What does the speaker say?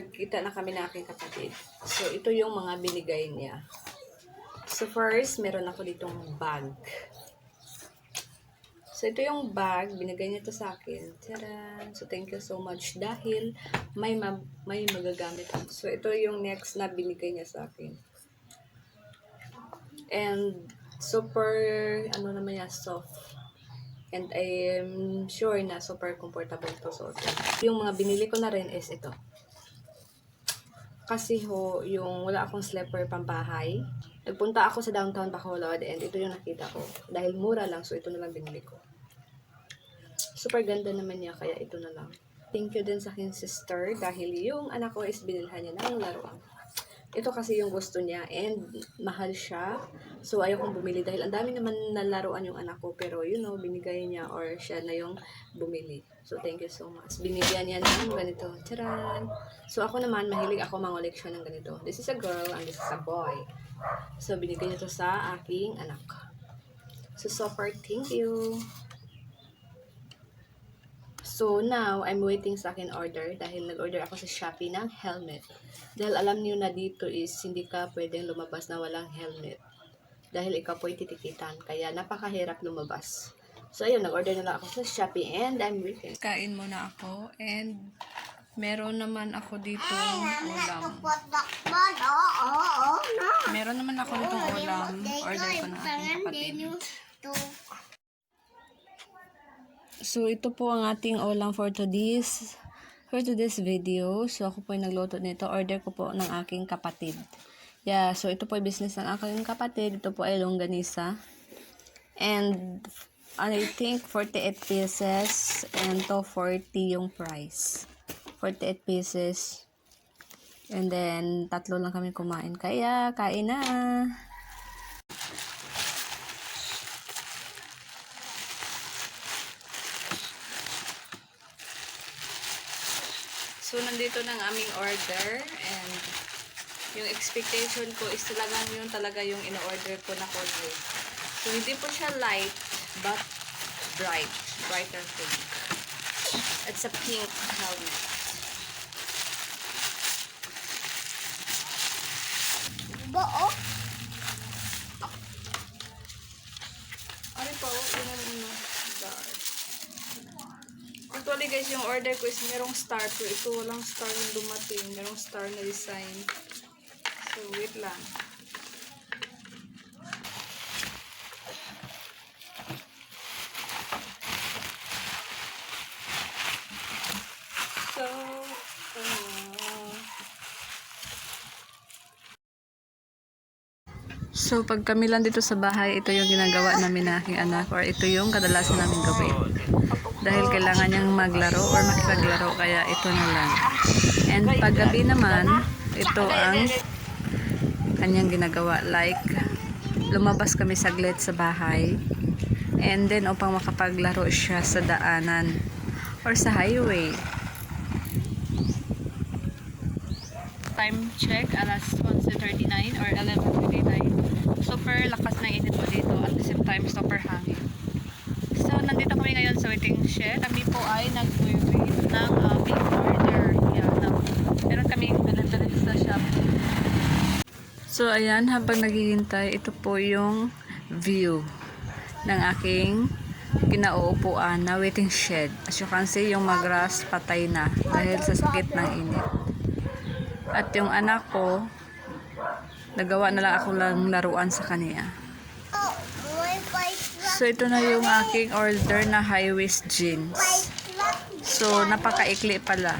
Kita na kami na aking kapatid. So, ito yung mga binigay niya. So, first, meron ako ditong bag. So, ito yung bag. Binigay niya to sa akin. Tara! So, thank you so much. Dahil may, ma- may magagamit. So, ito yung next na binigay niya sa akin. And, super, ano naman yan, soft. And I am sure na super comfortable to suot. Yung mga binili ko na rin is ito. Kasi ho, yung wala akong slipper pambahay. Nagpunta ako sa downtown Bacolod and ito yung nakita ko. Dahil mura lang, so ito na lang binili ko. Super ganda naman niya, kaya ito na lang. Thank you din sa aking sister dahil yung anak ko is binilhan niya ng laruan. Ito kasi yung gusto niya and mahal siya. So ayaw bumili dahil ang dami naman na laruan yung anak ko pero you know, binigay niya or siya na yung bumili. So thank you so much. Binigyan niya ng ganito. Charan! So ako naman, mahilig ako mangoleksyon ng ganito. This is a girl and this is a boy. So binigay niya to sa aking anak. So so thank you. So now, I'm waiting sa akin order dahil nag-order ako sa Shopee ng helmet. Dahil alam niyo na dito is hindi ka pwedeng lumabas na walang helmet. Dahil ikaw po titikitan. Kaya napakahirap lumabas. So ayun, nag-order na lang ako sa Shopee and I'm waiting. Kain muna ako and meron naman ako dito ulam. Meron naman ako ditong ulam. Order ko na aking kapatid. So, ito po ang ating ulam for today's for today's video. So, ako po ay nagluto nito. Order ko po ng aking kapatid. Yeah, so ito po ay business ng aking kapatid. Ito po ay longganisa. And, I think 48 pieces and to 40 yung price. 48 pieces. And then, tatlo lang kami kumain. Kaya, kain na! So, nandito na ang aming order and yung expectation ko is talagang yun talaga yung in-order ko na color. So, hindi po siya light but bright. Brighter pink. It's a pink helmet. Buo? Ano po? Yun ang ano. Dark. Actually guys, yung order ko is merong star pero ito walang star yung dumating. Merong star na design. So, wait lang. So, uh, So, pag kami lang dito sa bahay, ito yung ginagawa namin na aking anak or ito yung kadalasan namin gawin. Dahil kailangan niyang maglaro or makipaglaro, kaya ito na lang. And paggabi naman, ito ang kanyang ginagawa. Like, lumabas kami saglit sa bahay. And then, upang makapaglaro siya sa daanan or sa highway. time check, alas 11.39 or 11.29. Super lakas ng init po dito at the same time super hangin. So, nandito kami ngayon sa waiting shed. Kami po ay nag-wait ng aming order. Yan, na, meron kaming delivery sa shop. So, ayan, habang naghihintay, ito po yung view ng aking kinauupuan na waiting shed. As you can see, yung magras patay na dahil sa sakit ng init. At yung anak ko, nagawa na lang ako lang laruan sa kanya. So, ito na yung aking order na high-waist jeans. So, napakaikli pala.